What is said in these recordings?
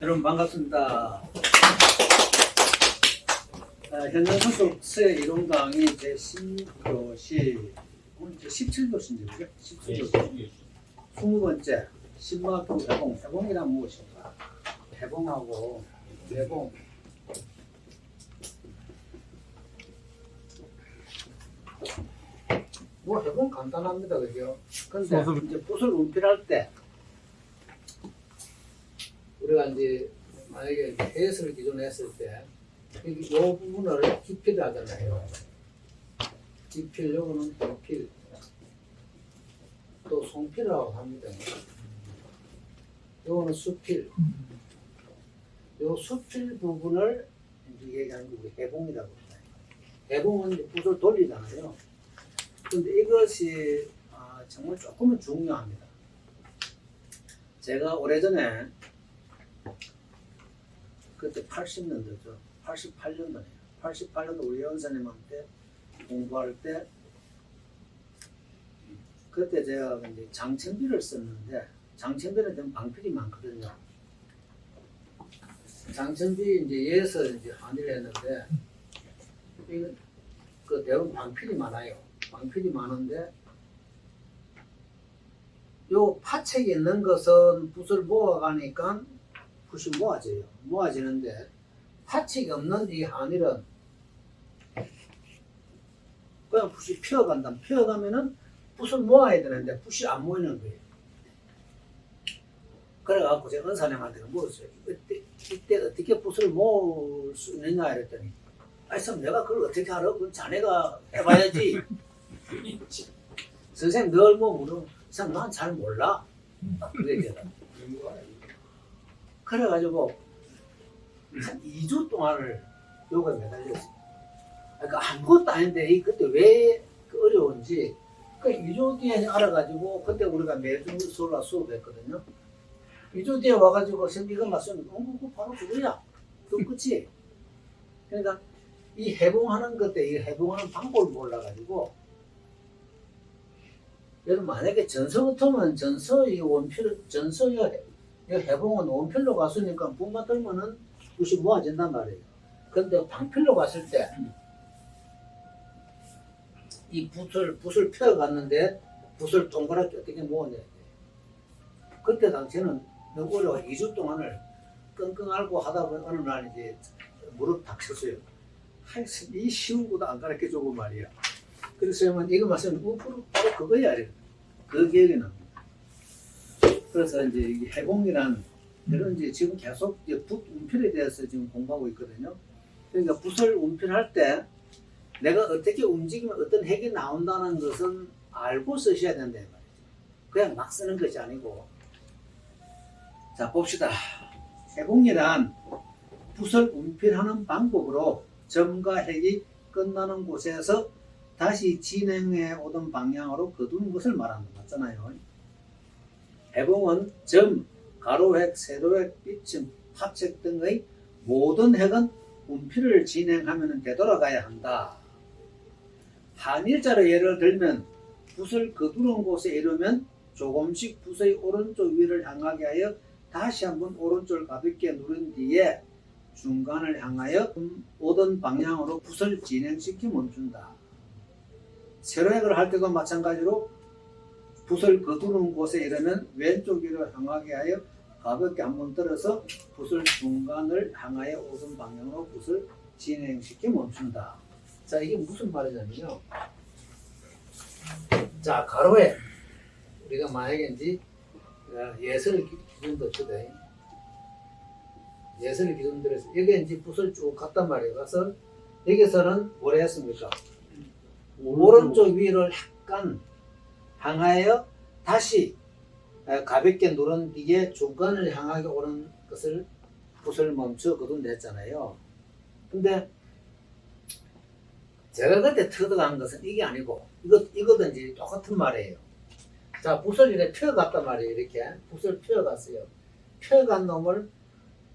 여러분 반갑습니다. 아, 현장 소속 수의 이론 강의 제 10교시 오늘 제 17교시인데 그죠? 17교시 20번째 심화교 해봉 해봉이란 무엇인가? 해봉하고 내봉 뭐 해봉 간단합니다 그죠? 근데 이제 붓을 운필할 때 우리가 이제 만약에 해수를 기존에 했을 때, 이 부분을 기필을 하잖아요. 기필, 요거는 도필, 또 송필이라고 합니다. 요거는 수필. 요 수필 부분을 이제 얘기하는 게 해봉이라고 합니다. 해봉은 붓을 돌리잖아요. 근데 이것이 아, 정말 조금은 중요합니다. 제가 오래전에 그때 80년도죠. 88년도네요. 88년도 우리 연사님한테 공부할 때 그때 제가 이제 장천비를 썼는데 장천비는 좀 방필이 많거든요. 장천비 이제 예서 이제 한의를 했는데 이거 그 대부분 방필이 많아요. 방필이 많은데 요 파책이 있는 것은 붓을 모아가니까 붓이 모아져요. 모아지는데 파책이 없는 이 한일은 그냥 붓이 피어간다. 피어가면은 붓을 모아야 되는데 붓이 안 모이는 거예요. 그래갖고 제가 은사님한테 물었어요. 이때, 이때 어떻게 붓을 모을 수 있느냐 이랬더니 아이 참 내가 그걸 어떻게 알아? 그건 자네가 해봐야지. 선생님 널뭐 물어? 참난잘 몰라. 그래 제가. 그래가지고 한 2주 동안을 요거에 매달렸어요. 그러니까 아무것도 아닌데 이 그때 왜그 어려운지 그 2주 뒤에 알아가지고 그때 우리가 매주 수요일 수업했거든요. 2주 뒤에 와가지고 선생님 이거 맞으면 어, 그거 바로 그거야. 그 끝이. 그러니까 이 해봉하는 것때 이 해봉하는 방법을 몰라가지고 여러분 만약에 전서 같으면 전서 이 원필 전서 이 해봉은 원필로 갔으니까 분만 들면은 붓이 모아진단 말이에요. 근데 방필로 갔을 때 이 붓을 붓을 펴갔는데 붓을 동그랗게 어떻게 모아내야 돼. 그때 당시에는 너무 어려워 2주 동안을 끙끙 앓고 하다 보니 어느 날 이제 무릎 닥쳤어요. 이 쉬운 것도 안 가르쳐 주고 말이야. 그래서 뭐 이거 말씀 우프로 바로 그거야. 그 납니다. 그래서 이제 이 해공이란 이런 이제 지금 계속 이제 붓 운필에 대해서 지금 공부하고 있거든요. 그러니까 붓을 운필할 때 내가 어떻게 움직이면 어떤 핵이 나온다는 것은 알고 쓰셔야 된다 이 말이죠. 그냥 막 쓰는 것이 아니고. 자 봅시다. 해공이란 붓을 운필하는 방법으로 점과 핵이 끝나는 곳에서 다시 진행해 오던 방향으로 거두는 것을 말하는 거 맞잖아요. 해봉은 점, 가로획, 세로획, 빗점, 파책 등의 모든 핵은 운필을 진행하면 되돌아가야 한다. 한일자로 예를 들면 붓을 거두는 곳에 이르면 조금씩 붓의 오른쪽 위를 향하게 하여 다시 한번 오른쪽을 가볍게 누른 뒤에 중간을 향하여 오던 방향으로 붓을 진행시켜 멈춘다. 세로획을 할 때도 마찬가지로 붓을 거두는 곳에 이르면 왼쪽 위로 향하게 하여 가볍게 한번 들어서 붓을 중간을 향하여 오던 방향으로 붓을 진행시켜 멈춘다. 자, 이게 무슨 말이냐면요. 자, 가로에 우리가 만약에 이제 어, 예선을 기- 기준도 치되 예선을 기준으로 해서 여기 이제 붓을 쭉 갔단 말이에요. 가서 여기서는 뭘 했습니까? 오른쪽 위를 약간 향하여 다시 에, 가볍게 누른 뒤에 중간을 향하게 오는 것을 붓을 멈춰 거둔냈잖아요. 근데 제가 그때 터득한 것은 이게 아니고 이것 이거든지 똑같은 말이에요. 자 붓을 이렇게 펴갔단 말이에요. 이렇게 붓을 펴갔어요. 펴간 놈을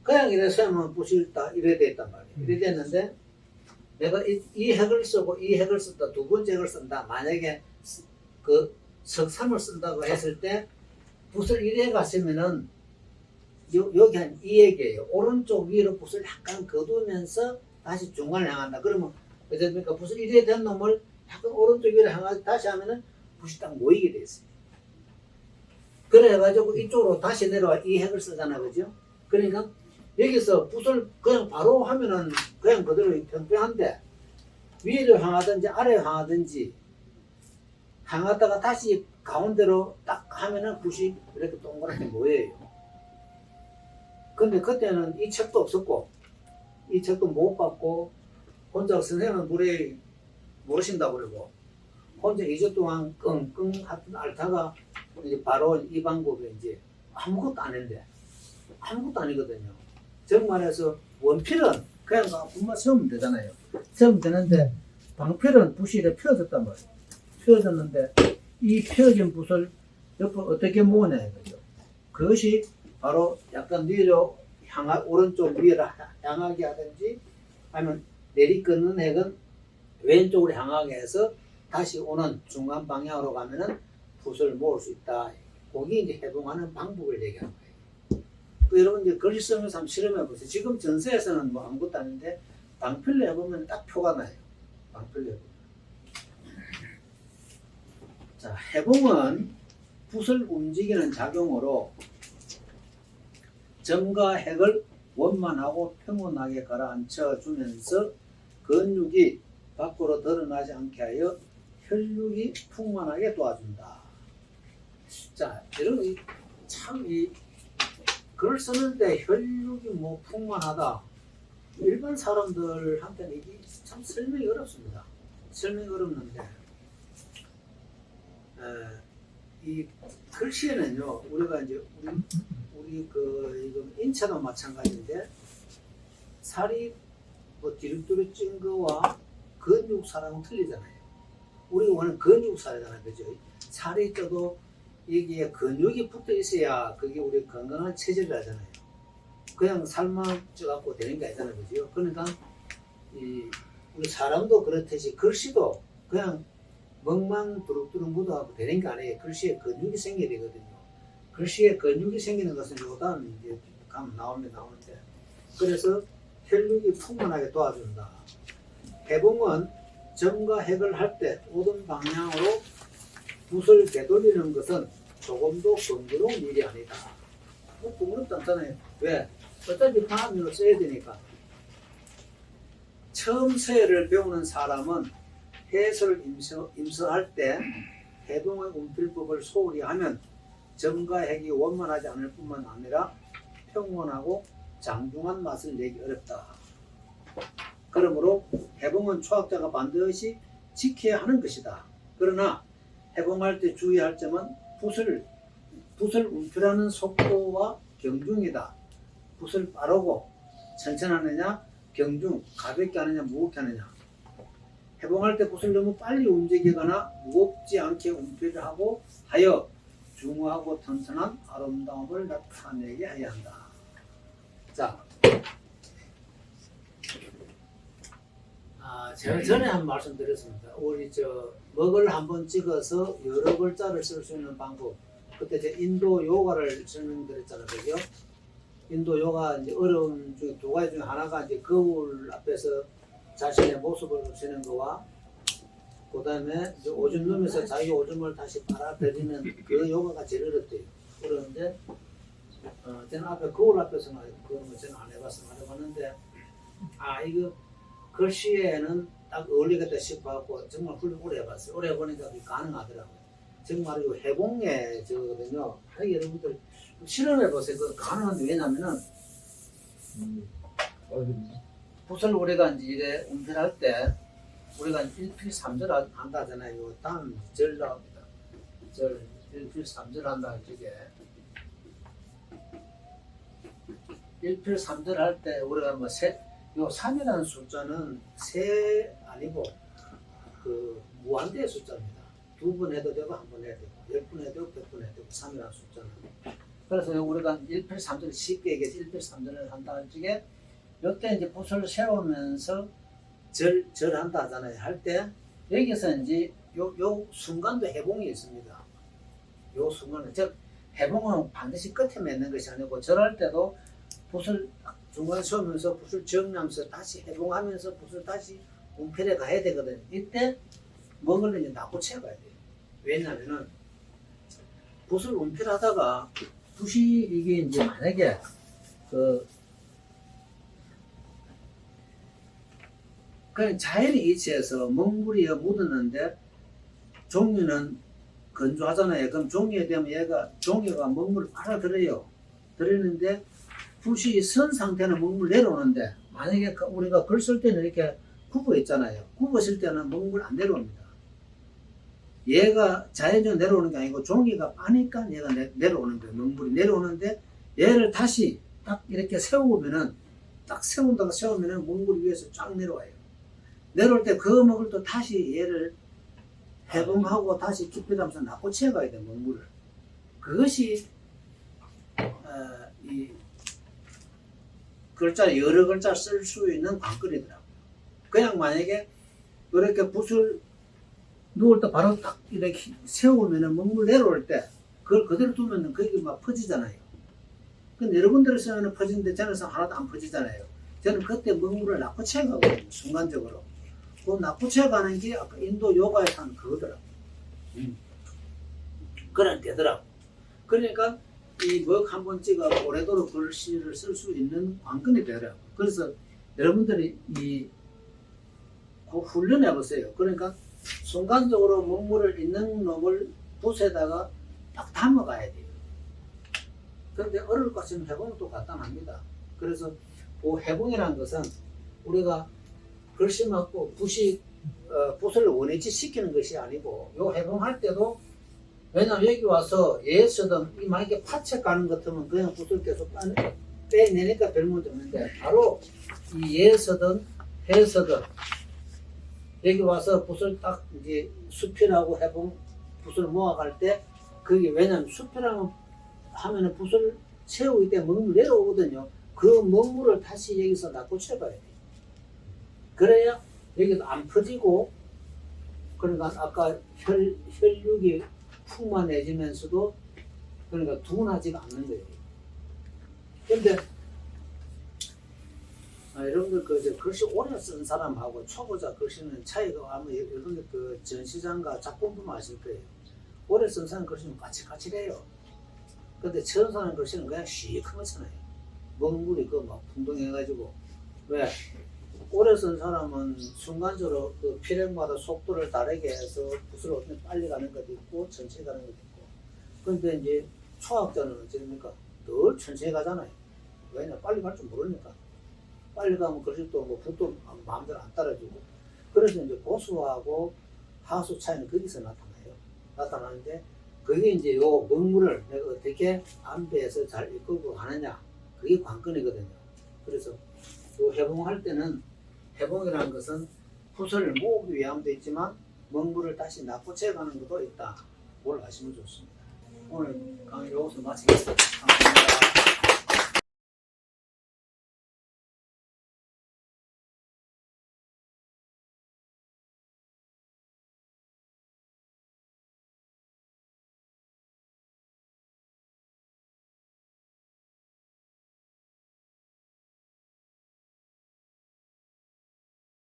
그냥 이래 서면 붓이 딱 이래 됐단 말이에요. 이래 됐는데 내가 이, 이 핵을 쓰고 이 핵을 쓴다 두 번째 핵을 쓴다 만약에 스- 그 석삼을 쓴다고 했을 때 붓을 이래 갔으면은 요, 여기 한이 얘기예요. 오른쪽 위로 붓을 약간 거두면서 다시 중간을 향한다. 그러면 어쨌습니까? 붓을 이래 된 놈을 약간 오른쪽 위로 향하지 다시 하면은 붓이 딱 모이게 돼 있어요. 그래가지고 이쪽으로 다시 내려와 이 핵을 쓰잖아, 그죠? 그러니까 여기서 붓을 그냥 바로 하면은 그냥 그대로 평평한데 위로 향하든지 아래로 향하든지 향하다가 다시 가운데로 딱 하면은 붓이 이렇게 동그랗게 모여요. 근데 그때는 이 책도 없었고 이 책도 못 받고 혼자 선생님은 물에 모르신다고 그러고 혼자 2주 동안 끙끙 하던 앓다가 이제 바로 이 방법에 이제 아무것도 안 했는데 아무것도 아니거든요. 정말해서 원필은 그냥 분만 세우면 되잖아요. 세우면 되는데 방필은 붓이 이렇게 펴졌단 말이에요. 펴졌는데 이 펴진 붓을 옆으로 어떻게 모으냐 이거죠. 그것이 바로 약간 위로 향하 오른쪽 위로 향하게 하든지 아니면 내리끄는 핵은 왼쪽으로 향하게 해서 다시 오는 중간 방향으로 가면은 붓을 모을 수 있다. 거기 이제 해동하는 방법을 얘기하는 거예요. 그 여러분 이제 글씨 쓰면서 한번 실험해 보세요. 지금 전세에서는 뭐 아무것도 아닌데 방필로 해보면 딱 표가 나요. 방필로 해보면. 자, 해봉은 붓을 움직이는 작용으로 점과 핵을 원만하고 평온하게 가라앉혀 주면서 근육이 밖으로 드러나지 않게 하여 혈육이 풍만하게 도와준다. 자, 여러분 참이 글을 쓰는데 혈육이 뭐 풍만하다. 일반 사람들한테는 이게 참 설명이 어렵습니다. 설명이 어렵는데 에, 이 글씨에는요 우리가 이제 우리 우리 그 이거 인체도 마찬가지인데 살이 뭐 디룩디룩 찐 거와 근육살하고 틀리잖아요. 우리가 원하는 근육살이잖아요, 그죠? 살이 쪄도 여기에 근육이 붙어 있어야 그게 우리 건강한 체질이라잖아요. 그냥 살만 쪄갖고 되는 게 아니잖아요, 그죠? 그러니까 이 우리 사람도 그렇듯이 글씨도 그냥 멍만 두룩두룩 묻어갖고 되는 게 아니에요. 글씨에 근육이 생겨야 되거든요. 글씨에 근육이 생기는 것은 요단 이제 가면 나옵니다 나오는데 그래서 혈육이 풍만하게 도와준다. 해봉은 점과 핵을 할 때 오던 방향으로 붓을 되돌리는 것은 조금도 번거로운 일이 아니다. 뭐 번거롭지 않잖아요. 왜? 어차피 다음으로 써야 되니까. 처음 서예를 배우는 사람은 해설 임서, 임서할 때 해동의 운필법을 소홀히 하면 점과 핵이 원만하지 않을 뿐만 아니라 평온하고 장중한 맛을 내기 어렵다. 그러므로 해봉은 초학자가 반드시 지켜야 하는 것이다. 그러나 해봉할 때 주의할 점은 붓을 붓을 움필하는 속도와 경중이다. 붓을 빠르고 천천히 하느냐, 경중, 가볍게 하느냐, 무겁게 하느냐. 해봉할 때 붓을 너무 빨리 움직이거나 무겁지 않게 움필을 하고 하여 중후하고 튼튼한 아름다움을 나타내게 해야 한다. 자, 아, 제가 전에 한 말씀 드렸습니다. 우리 저 먹을 한번 찍어서 여러 글자를 쓸 수 있는 방법. 그때 제 인도 요가를 설명드렸잖아요, 그죠? 인도 요가 이제 어려운 중에 두 가지 중에 하나가 이제 거울 앞에서 자신의 모습을 보시는 거와 그 다음에 이제 오줌 누면서 자기 오줌을 다시 빨아들이는 그 요가가 제일 어렵대요. 그러는데 어, 저는 앞에 거울 앞에서는 그런 거 저는 안 해봤어, 안 해봤는데 아 이거 글씨에는 딱 어울리겠다 싶어갖고 정말 훌륭 오래 해봤어요. 오래 해보니까 그게 가능하더라고요. 정말 이거 해봉에 저거든요. 아, 여러분들 실험해보세요. 그 가능한데 왜냐면은 붓을 우리가 이제 이래 운전할 때 우리가 일필삼절 한- 한다 하잖아요. 다음 절 나옵니다. 절 일필삼절 한다 저게 일필삼절 할 때 우리가 뭐세 요 3이라는 숫자는 세 아니고 그 무한대의 숫자입니다. 두 번 해도 되고 한 번 해도 되고 열 번 해도 되고 백 번 해도 되고 3이라는 숫자는 그래서 우리가 1필 3절 쉽게 얘기해서 1필 3절을 한다 할 적에 이때 이제 붓을 세우면서 절, 절한다 하잖아요. 할 때 여기서 이제 요, 요 순간도 해봉이 있습니다. 요 순간은 즉 해봉은 반드시 끝에 맺는 것이 아니고 절할 때도 붓을 딱 중간에 세우면서 붓을 정리하면서 다시 해봉하면서 붓을 다시 운필에 가야 되거든요. 이때 먹을 이제 놔고 채 가야 돼요. 왜냐하면은 붓을 운필하다가 붓이 이게 이제 만약에 그 그냥 자연의 이치에서 먹물이 묻었는데 종이는 건조하잖아요. 그럼 종이에 되면 얘가 종이가 먹물을 빨아들여요. 들이는데 붓이 선 상태는 먹물 내려오는데 만약에 그 우리가 글 쓸 때는 이렇게 굽어 있잖아요. 굽었을 때는 먹물 안 내려옵니다. 얘가 자연적으로 내려오는 게 아니고 종이가 빠니까 얘가 내, 내려오는 거예요. 먹물이 내려오는데 얘를 다시 딱 이렇게 세우면은 딱 세운다가 세우면은 먹물이 위에서 쫙 내려와요. 내려올 때그 먹을 또 다시 얘를 해봉하고 다시 깊이하면서 놔고 채가야 돼 먹물을. 그것이 어, 이 글자 여러 글자 쓸 수 있는 관건이더라고. 그냥 만약에 이렇게 붓을 누울 때 바로 딱 이렇게 세우면은 먹물 내려올 때 그걸 그대로 두면은 그게 막 퍼지잖아요. 근데 여러분들이 쓰면 퍼지는데 저는 하나도 안 퍼지잖아요. 저는 그때 먹물을 놔고 채가거든요. 순간적으로. 그 놔고 채가는 게 아까 인도 요가에서 하는 그거더라고. 음. 그런 되더라고. 그러니까 이먹한번 찍어 오래도록 글씨를 쓸 수 있는 관건이 되더라고. 그래서 여러분들이 이, 그 훈련해 보세요. 그러니까 순간적으로 먹물을 있는 놈을 붓에다가 딱 담아가야 돼요. 그런데 어릴 것 같으면 해봉은 또 간단합니다. 그래서 그 해봉이라는 것은 우리가 글씨 맞고 붓이 어, 붓을 원위치 시키는 것이 아니고 요 해봉할 때도 왜냐면 여기 와서 얘 쓰던 이 만약에 파채 가는 것 같으면 그냥 붓을 계속 빼- 빼내니까 별 문제 없는데 바로 이얘 쓰던 해 쓰던 여기 와서 붓을 딱 이제 수필하고 해봉 붓을 모아갈 때 그게 왜냐면 수필하면 하면은 붓을 채우기 때문에 먹물 내려오거든요. 그 먹물을 다시 여기서 놔고 채봐야 돼. 그래야 여기도 안 퍼지고 그러니까 아까 혈, 혈육이 풍만해지면서도 그러니까 둔하지가 않는 거예요. 근데 아, 여러분들 그 이제 글씨 오래 쓴 사람하고 초보자 글씨는 차이가 아마 여러분들 그 전시장과 작품 보면 아실 거예요. 오래 쓴 사람 글씨는 까칠까칠해요. 근데 처음 사는 글씨는 그냥 시커멓잖아요. 먹물이 그막 풍덩해가지고 왜 오래 쓴 사람은 순간적으로 그 필행마다 속도를 다르게 해서 붓을 어떻게 빨리 가는 것도 있고 천천히 가는 것도 있고 근데 이제 초학자는 어찌됩니까? 늘 천천히 가잖아요. 왜냐 빨리 갈 줄 모르니까 빨리 가면 글씨 또뭐 붓도 마음대로 안 따라주고 그래서 이제 고수하고 하수 차이는 거기서 나타나요. 나타나는데 그게 이제 요 먹물을 내가 어떻게 안배해서 잘 이끌고 가느냐 그게 관건이거든요. 그래서 요 해봉할 때는 해봉이라는 것은 붓을 모으기 위함도 있지만 먹물을 다시 납고 채가는 것도 있다. 뭘 아시면 좋습니다. 오늘 강의 여기서 마치겠습니다. 감사합니다.